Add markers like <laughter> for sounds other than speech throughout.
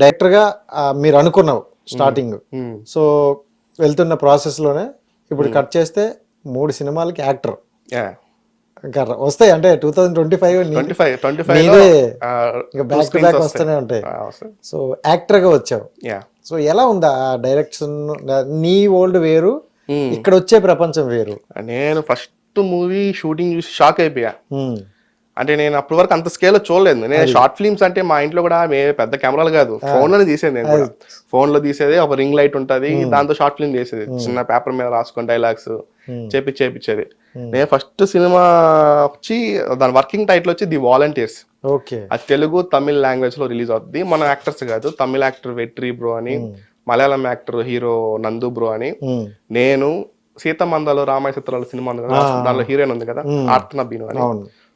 డైరెక్టర్గా ఆ, మీరు అనుకున్నావు స్టార్టింగ్. సో వెళ్తున్న ప్రాసెస్లోనే ఇప్పుడు కట్ చేస్తే మూడు సినిమాలకి యాక్టర్. ఇంకా వస్తాయి. అంటే two thousand twenty five twenty five twenty five back to back వస్తూనే ఉంటాయి. సో యాక్టర్గా వచ్చావు సో ఎలా ఉందా ఆ డైరెక్షన్? నీ ఓల్డ్ వేరు ఇక్కడ వచ్చే ప్రపంచం వేరు. నేను ఫస్ట్ మూవీ షూటింగ్ చూసి షాక్ అయిపోయా. అంటే నేను అప్పటి వరకు అంత స్కేల్ చూడలేదు. నేను షార్ట్ ఫిల్మ్స్ అంటే మా ఇంట్లో కూడా మే పెద్ద కెమెరాలు కాదు. ఫోన్లోనే తీసేది నేను కూడా. ఫోన్లో తీసేది ఒక రింగ్ లైట్ ఉంటది దాంతో షార్ట్ ఫిల్మ్ చేసేది. చిన్న పేపర్ మీద రాసుకొని డైలాగ్స్ చేపి చేపించేది నేను ఫస్ట్ సినిమా వచ్చి దాని వర్కింగ్ టైటిల్ వచ్చి ది వాలంటీర్స్ ఓకే. అది తెలుగు తమిళ్ లాంగ్వేజ్లో రిలీజ్ అవుతుంది మన యాక్టర్స్ కాదు తమిళ యాక్టర్ వెట్రి బ్రో అని Malayalam actor hero Nandu bro అని నేను సీతమందలో రామాయ చిత్రాల సినిమా దానిలో హీరోయిన్ ఉంది కదా ఆర్తన బీను అని.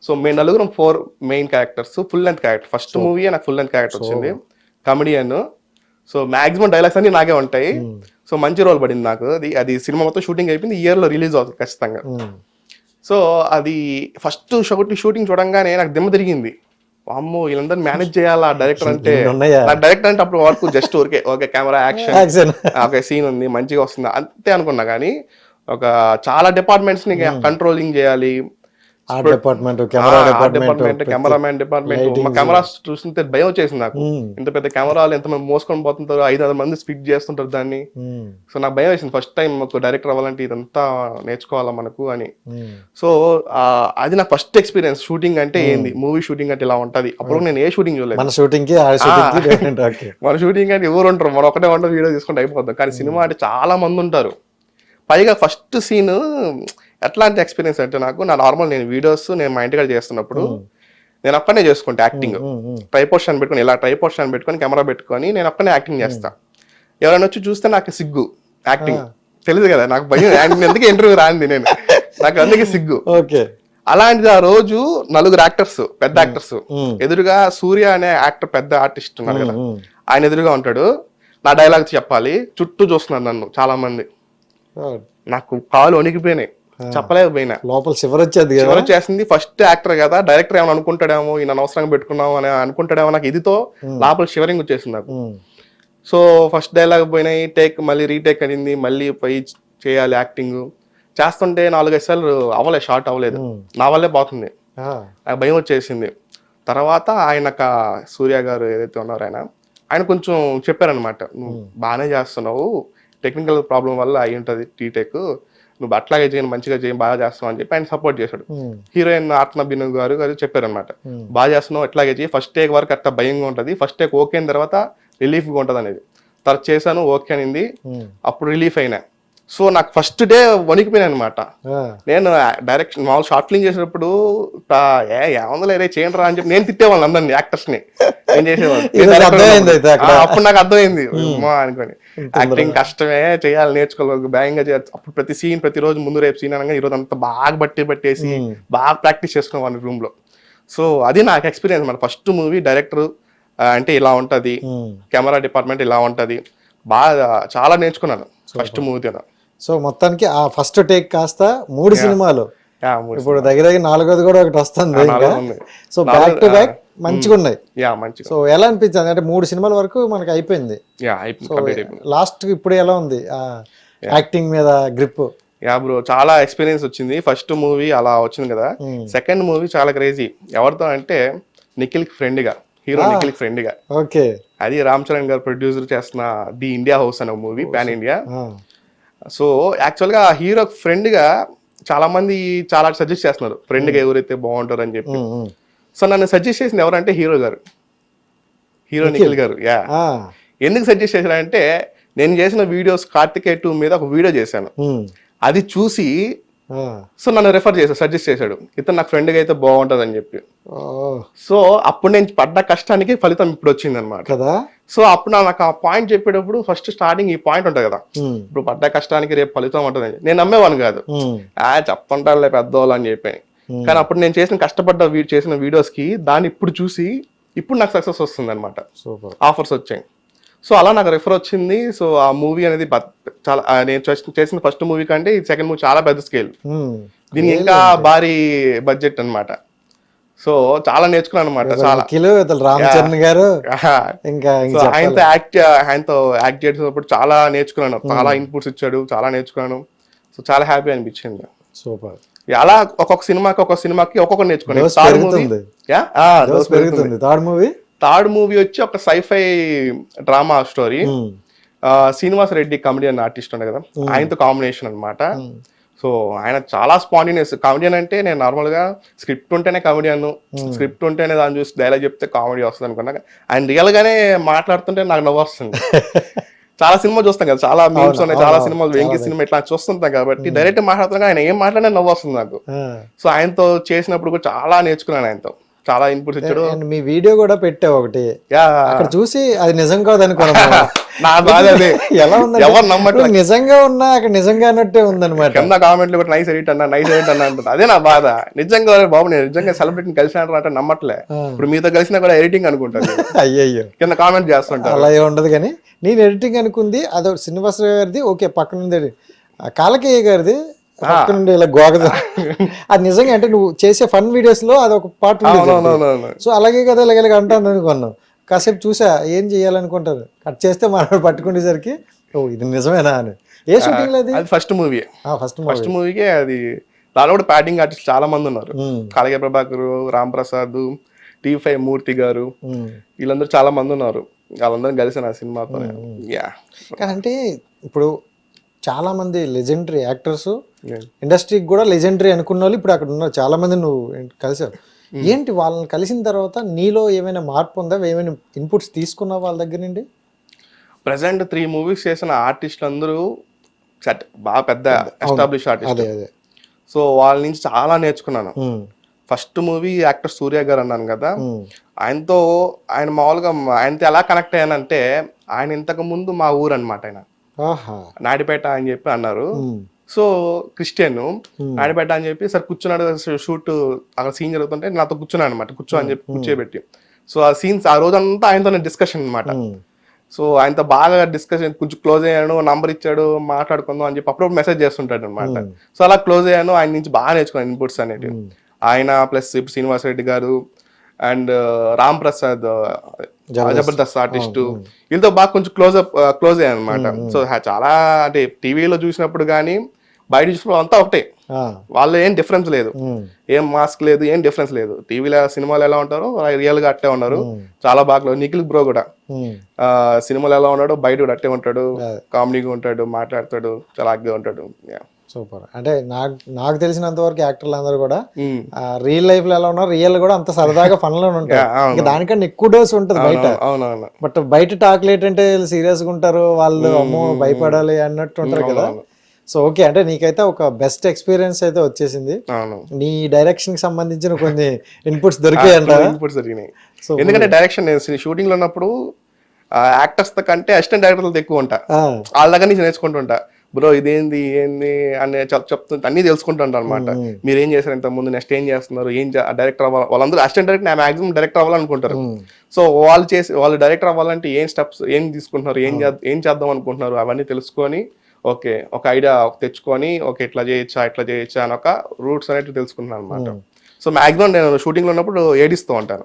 సో మేము నలుగురం four main characters full length character. First movie నాకు ఫుల్ లెంత్ క్యారెక్టర్ వచ్చింది. కమెడియన్ సో మాక్సిమం డైలాగ్స్ అన్ని నాకే ఉంటాయి. సో మంచి రోల్ పడింది నాకు. అది అది సినిమా మొత్తం షూటింగ్ అయిపోయింది. ఇయర్లో రిలీజ్ అవుతుంది ఖచ్చితంగా. సో అది ఫస్ట్ షూటింగ్ షూటింగ్ చూడంగానే నాకు దిమ్మ తిరిగింది. అమ్మో వీళ్ళందరినీ మేనేజ్ చేయాలా? డైరెక్టర్ అంటే? <laughs> నాకు డైరెక్టర్ అంటే అప్పుడు వరకు జస్ట్ ఊరికే. ఓకే కెమెరా యాక్షన్ యాక్షన్ ఒక సీన్ ఉంది మంచిగా వస్తుంది. అంతే అనుకున్నా కానీ ఒక చాలా డిపార్ట్మెంట్స్ని కంట్రోలింగ్ చేయాలి. Art department camera department cameraman department మా కెమెరా చూస్తుంటే భయం వచ్చేసింది నాకు. ఇంత పెద్ద కెమెరాలు ఎంతమంది మోసుకొని పోతుంటారు ఐదు ఆరు మంది స్పీడ్ చేస్తుంటారు దాన్ని. సో నాకు భయం వేసింది. ఫస్ట్ టైం ఒక డైరెక్టర్ అవ్వాలంటే ఇదంతా నేర్చుకోవాలా మనకు అని. సో ఆ, అది నా ఫస్ట్ ఎక్స్పీరియన్స్ షూటింగ్ అంటే ఏంది? మూవీ షూటింగ్ అంటే ఇలా ఉంటది. అప్పుడు నేను ఏ షూటింగ్ చూడలేదు. మన షూటింగ్ <laughs> మన అంటే ఎవరు ఉంటారు? మన ఒకటే వంట వీడియో తీసుకుంటే అయిపోద్దాం. కానీ సినిమా అంటే చాలా మంది ఉంటారు. పైగా ఫస్ట్ సీన్ ఎట్లాంటి ఎక్స్పీరియన్స్ అంటే నాకు నా నార్మల్ నేను వీడియోస్ నేను మా ఇంటికాడ చేస్తున్నప్పుడు నేను ఒక్కనే చేసుకుంటా యాక్టింగ్ ట్రైపోర్షన్ పెట్టుకొని ఇలా ట్రైపోర్షన్ పెట్టుకొని కెమెరా పెట్టుకొని నేను ఒక్కనే యాక్టింగ్ చేస్తా. ఎవరైనా వచ్చి చూస్తే నాకు సిగ్గు యాక్టింగ్ తెలుసు కదా నాకు భయం. <laughs> ఎందుకు ఇంటర్వ్యూ రాంది నేను? నాకు అందుకే సిగ్గు. ఓకే. అలాంటిది ఆ రోజు నలుగురు యాక్టర్స్ పెద్ద యాక్టర్స్ ఎదురుగా సూర్య అనే యాక్టర్ పెద్ద ఆర్టిస్ట్ ఉన్నారు కదా. ఆయన ఎదురుగా ఉంటాడు. నా డైలాగ్ చెప్పాలి. చుట్టూ చూస్తున్నారు నన్ను చాలా మంది నాకు కాలు వణికిపోయినాయి. చెప్పలేకపోయినా. లోపల శివర్ వచ్చేది ఫస్ట్ యాక్టర్ కదా. డైరెక్టర్ ఏమైనా అనుకుంటాడేమో ఈయన అనవసరంగా పెట్టుకున్నాము అని అనుకుంటాడేమో నాకు ఇదితో లోపల షివరింగ్ వచ్చేసింది నాకు. సో ఫస్ట్ డైలాగ్ పోయినాయి టేక్ మళ్ళీ రీటేక్ అయింది మళ్ళీ పోయి చేయాలి యాక్టింగ్. చేస్తుంటే నాలుగైదు సార్లు అవ్వలేదు షార్ట్ అవ్వలేదు. నా వల్లే పోతుంది ఆ, నాకు భయం వచ్చేసింది. తర్వాత ఆయన సూర్య గారు ఏదైతే ఉన్నారో ఆయన ఆయన కొంచెం చెప్పారనమాట నువ్వు బాగానే చేస్తున్నావు టెక్నికల్ ప్రాబ్లం వల్ల అయి ఉంటుంది టీటెక్ నువ్వు అట్లాగే చేయను మంచిగా చేయి బాగా చేస్తున్నావు అని చెప్పి ఆయన సపోర్ట్ చేశాడు. హీరోయిన్ ఆత్మ బిను గారు గారు చెప్పారనమాట Hmm. బాగా చేస్తున్నావు ఎట్లాగే చేయి ఫస్ట్ టేక్ వరకు అట్లా భయంగా ఉంటుంది. ఫస్ట్ టేక్ ఓకే అయిన తర్వాత రిలీఫ్గా ఉంటుంది అనేది తర్వాత చేశాను ఓకే అనింది. ఉమ్, అప్పుడు రిలీఫ్ అయినా. సో నాకు ఫస్ట్ డే వణికిపోయినా అనమాట నేను డైరెక్షన్ మామూలు షార్ట్ ఫిల్మ్ చేసేటప్పుడు "తా, ఏ ఏముందో చేయండి రా అని చెప్పి నేను తిట్టేవాళ్ళని అందరిని యాక్టర్స్ని. నేను చేసేవాళ్ళు <laughs> అప్పుడు నాకు అర్థమైంది. <laughs> అనుకోని. యాక్టింగ్ కష్టమే చేయాలి నేర్చుకోవాలి భయంగా చేయాలి. అప్పుడు ప్రతి సీన్ ప్రతి రోజు ముందు రేపు సీన్ అనగా ఈరోజు అంతా బాగా బట్టి పట్టేసి బాగా ప్రాక్టీస్ చేసుకున్నాను రూమ్లో. సో అది నాకు ఎక్స్పీరియన్స్ మన ఫస్ట్ మూవీ డైరెక్టర్ అంటే ఇలా ఉంటది. కెమెరా డిపార్ట్మెంట్ ఇలా ఉంటది. బాగా చాలా నేర్చుకున్నాను. ఫస్ట్ మూవీ సో మొత్తానికి ఆ ఫస్ట్ టేక్ కాస్త మూడు సినిమాలు. ఇప్పుడు దగ్గర దగ్గర నాలుగోది కూడా ఒకటి వస్తుంది. సో బ్యాక్ టు బ్యాక్ మంచిగా ఉన్నాయి సో ఎలా అనిపించింది? అంటే మూడు సినిమాల వరకు మనకి అయిపోయింది. లాస్ట్ ఇప్పుడు ఎలా ఉంది? ఆ యాక్టింగ్ మీద గ్రిప్ యా బ్రో చాలా ఎక్స్పీరియన్స్ వచ్చింది. ఫస్ట్ మూవీ అలా వచ్చింది కదా. సెకండ్ మూవీ చాలా క్రేజీ ఎవరితో అంటే నిఖిల్ ఫ్రెండ్గా హీరో నిఖిల్ ఫ్రెండ్గా ఓకే. అది రామ్ చరణ్ గారు ప్రొడ్యూసర్ చేస్తున్న ది ఇండియా హౌస్ అనే మూవీ పాన్ ఇండియా సో యాక్చువల్గా హీరో ఫ్రెండ్గా చాలా మంది చాలా సజెస్ట్ చేస్తున్నారు. ఫ్రెండ్గా ఎవరైతే బాగుంటారు అని చెప్పి. సో నన్ను సజెస్ట్ చేసింది ఎవరంటే hero garu. Hero Nikhil. Garu. Yeah. ఎందుకు సజెస్ట్ చేశారంటే నేను చేసిన వీడియోస్ కార్తికేయ టూ మీద ఒక వీడియో చేశాను. అది చూసి సో నన్ను రెఫర్ చేశాడు సజెస్ట్ చేశాడు. ఇతను నాకు ఫ్రెండ్గా అయితే బాగుంటుంది అని చెప్పి సో అప్పుడు నేను పడ్డ కష్టానికి ఫలితం ఇప్పుడు వచ్చింది అనమాట కదా? సో అప్పుడు నాకు ఆ పాయింట్ చెప్పేటప్పుడు ఫస్ట్ స్టార్టింగ్ ఈ పాయింట్ ఉంటుంది కదా. ఇప్పుడు పడ్డ కష్టానికి రేపు ఫలితం ఉంటుంది. నేను నమ్మేవాను కాదు. ఆ చెప్తుంటారులే పెద్దవాళ్ళు అని చెప్పి. కానీ అప్పుడు నేను చేసిన కష్టపడ్డ చేసిన వీడియోస్కి దాన్ని ఇప్పుడు చూసి ఇప్పుడు నాకు సక్సెస్ వస్తుంది అనమాట ఆఫర్స్ వచ్చాయి. సో అలా నాకు రెఫర్ వచ్చింది. సో ఆ మూవీ అనేది చాలా నేను చేసిన- ఫస్ట్ మూవీ కంటే ఈ సెకండ్ మూవీ చాలా పెద్ద స్కేల్ దీనికి ఇంకా భారీ బడ్జెట్ అన్నమాట. సో చాలా నేర్చుకున్నాను అనమాట చాలా. రామచరణ్ గారు. ఇంకా ఆయనతో యాక్ట్ ఆయనతో యాక్ట్ చేసినప్పుడు చాలా నేర్చుకున్నాను. చాలా ఇన్పుట్స్ ఇచ్చాడు చాలా నేర్చుకున్నాను. సో చాలా హ్యాపీ అనిపించింది. సూపర్. అలా ఒక్కొక్క సినిమాకి ఒక్కొక్క సినిమాకి ఒక్కొక్క నేర్చుకున్నాను. పెరుగుతుంది. థర్డ్ మూవీ థర్డ్ మూవీ వచ్చి ఒక sci fi drama story. Srinivas Reddy comedian artist ఉండే కదా. ఆయనతో కాంబినేషన్ అన్నమాట. సో ఆయన చాలా స్పాంటినియస్ కామెడియన్ అంటే నేను నార్మల్గా స్క్రిప్ట్ ఉంటేనే కామెడియన్ స్క్రిప్ట్ ఉంటేనే దాన్ని చూసి డైలాగ్ చెప్తే కామెడీ వస్తుంది అనుకున్నా. ఆయన రియల్ గానే మాట్లాడుతుంటే నాకు నవ్వు వస్తుంది. <laughs> చాలా సినిమా చూస్తాం కదా. చాలా మీమ్స్ ఉన్నాయి చాలా సినిమాలు వెంకీ సినిమా ఇట్లా చూస్తుంటాం కాబట్టి డైరెక్ట్ మాట్లాడుతున్నా ఆయన ఏం మాట్లాడినా నవ్వు వస్తుంది నాకు. సో ఆయనతో చేసినప్పుడు కూడా చాలా నేర్చుకున్నాను ఆయనతో. చాలా ఇన్పుట్స్ ఇచ్చాడు. అండ్ మీ వీడియో కూడా పెట్టావు ఒకటి. అక్కడ చూసి అది నిజం కాదనుకున్నాను <laughs> నా బాధ అదే. ఎలా ఉందంటే ఎవరు నమ్మట్లేదు ఇప్పుడు నిజంగా ఉన్నా అక్కడ నిజంగా అన్నట్టే ఉందన్నమాట. కింద కామెంట్లు కూడా నైస్ ఎడిట్ అన్నా నైస్ ఎడిట్ అన్నా అంటుంది. అదే నా బాధ. నిజంగా బాబు నేను నిజంగా సెలబ్రిటీని కలిసినట్టు అంటే నమ్మట్లే. ఇప్పుడు మీతో కలిసినా కూడా ఎడిటింగ్ అనుకుంటాను. <laughs> అయ్యయ్యో. కింద కామెంట్ చేస్తుంటారు. అలా ఉండదు కానీ నేను ఎడిటింగ్ అనుకుంది అదో శ్రీనివాసరావు గారిది ఓకే పక్కన ఉంది కాలకేయ గారిది నుండి ఇలా గోగద అది నిజంగా అంటే నువ్వు చేసే ఫన్ వీడియోస్లో అది ఒక పార్ట్ సో అలాగే కదా ఇలాగ అంటాను అనుకున్నాను కాసేపు చూసా ఏం చేయాలనుకుంటారు? కట్ చేస్తే మనం పట్టుకునేసరికి ఓ ఇది నిజమేనా అని. ఏ షూటింగ్ అది? అది ఫస్ట్ మూవీ. ఫస్ట్ ఫస్ట్ మూవీకే అది దానిలో కూడా ప్యాటింగ్ ఆర్టిస్ట్ చాలా మంది ఉన్నారు. కాళగే ప్రభాకర్ రామ్ ప్రసాద్ టీ ఫైవ్ మూర్తి గారు వీళ్ళందరూ చాలా మంది ఉన్నారు. వాళ్ళందరం కలిసి నా సినిమాతో యా అంటే ఇప్పుడు చాలా మంది లెజెండరీ యాక్టర్స్ ఇండస్ట్రీకి కూడా లెజెండరీ అనుకున్న వాళ్ళు ఇప్పుడు అక్కడ ఉన్నారు. చాలా మంది నువ్వు కలిసావు. ఏంటి వాళ్ళని కలిసిన తర్వాత నీలో ఏమైనా మార్పు ఉందా? ఏమైనా ఇన్పుట్స్ తీసుకున్నావు వాళ్ళ దగ్గర నుండి? ప్రజెంట్ త్రీ మూవీస్ చేసిన ఆర్టిస్టులు అందరూ బాగా పెద్ద ఎస్టాబ్లిష్ ఆర్టిస్ట్ సో వాళ్ళ నుంచి చాలా నేర్చుకున్నాను. ఫస్ట్ మూవీ యాక్టర్ సూర్య గారు అన్నాను కదా. ఉమ్, ఆయనతో ఆయన మామూలుగా ఆయనతో ఎలా కనెక్ట్ అయ్యానంటే ఆయన ఇంతకు ముందు మా ఊరు అనమాట ఆయన. నాడిపేట అని చెప్పి అన్నారు. సో క్రిస్టియన్ నాడిపేట అని చెప్పి సార్ కూర్చున్నాడు షూట్ అక్కడ సీన్ జరుగుతుంటే నాతో కూర్చున్నాడు అనమాట కూర్చో అని చెప్పి కూర్చోబెట్టి. సో ఆ సీన్స్ ఆ రోజంతా ఆయనతో డిస్కషన్ అనమాట సో ఆయనతో బాగా డిస్కషన్ కొంచెం క్లోజ్ అయ్యాను నంబర్ ఇచ్చాడు మాట్లాడుకుందాం అని చెప్పి అప్పుడప్పుడు మెసేజ్ చేస్తుంటాడు అనమాట సో అలా క్లోజ్ అయ్యాను ఆయన నుంచి బాగా నేర్చుకున్నాను ఇన్పుట్స్ అనేవి ఆయన ప్లస్ ఇప్పుడు శ్రీనివాస్ రెడ్డి గారు అండ్ రామ్ ప్రసాద్ జబర్దస్త్. ఆర్టిస్ట్. వీళ్ళతో బాగా కొంచెం క్లోజ్ అప్ క్లోజ్ అయ్యాను అనమాట సో చాలా అంటే టీవీలో చూసినప్పుడు కానీ బయట చూసినప్పుడు అంతా ఒకటే. వాళ్ళు ఏం డిఫరెన్స్ లేదు. ఏం మాస్క్ లేదు ఏం డిఫరెన్స్ లేదు. టీవీలో సినిమాలు ఎలా ఉంటారో రియల్గా అట్టే ఉన్నారు. చాలా బాగా నిఖిల్ బ్రో కూడా. సినిమాలో ఎలా ఉన్నాడో బయట కూడా అట్టే ఉంటాడు. కామెడీగా ఉంటాడు మాట్లాడతాడు చాలా యాక్టివ్గా ఉంటాడు. సూపర్. అంటే నాకు నాకు తెలిసినంత వరకు యాక్టర్లు అందరూ కూడా. రియల్ లైఫ్లో ఎలా ఉన్నారు రియల్ కూడా అంత సరదాగా ఫన్లో ఉంటారు. Yeah, అవును. ఇంకా దానికన్నా ఎక్కువ డోస్ ఉంటుంది బయట. బట్ బయట టాక్ లేట్ అంటే సీరియస్గా ఉంటారు వాళ్ళు అమ్మో భయపడాలి అన్నట్టు ఉంటారు కదా. సో ఓకే అంటే నీకైతే ఒక బెస్ట్ ఎక్స్పీరియన్స్ అయితే వచ్చేసింది. నీ డైరెక్షన్కి సంబంధించిన కొన్ని ఇన్పుట్స్ దొరికాయి అంట ఇన్పుట్స్ So, ఎందుకంటే డైరెక్షన్ షూటింగ్లో ఉన్నప్పుడు యాక్టర్స్ కంటే అసిస్టెంట్ డైరెక్టర్లతో ఎక్కువ ఉంటా. వాళ్ళ దగ్గర నుంచి నేర్చుకుంటుంటా బ్రో ఇదేంది ఏంది అని చెప్ చెప్తుంటా అన్ని తెలుసుకుంటుంటా అనమాట మీరు ఏం చేశారు ఇంత ముందు? నెక్స్ట్ ఏం చేస్తున్నారు? ఏం డైరెక్టర్ అవ్వాలి వాళ్ళందరూ అసిస్టెంట్ డైరెక్టర్ నా మాక్సిమం డైరెక్టర్ అవ్వాలనుకుంటారు. సో వాళ్ళు చేసి వాళ్ళు డైరెక్టర్ అవ్వాలంటే ఏం స్టెప్స్ ఏం తీసుకుంటున్నారు? ఏం ఏం చేద్దాం అనుకుంటున్నారు? అవన్నీ తెలుసుకొని ఓకే ఒక ఐడియా తెచ్చుకొని ఓకే ఇట్లా చేయొచ్చా ఇట్లా చేయొచ్చా అని ఒక రూట్స్ అనేవి తెలుసుకుంటున్నాను అనమాట సో మాక్సిమం నేను షూటింగ్లో ఉన్నప్పుడు ఏడిస్తూ ఉంటాను.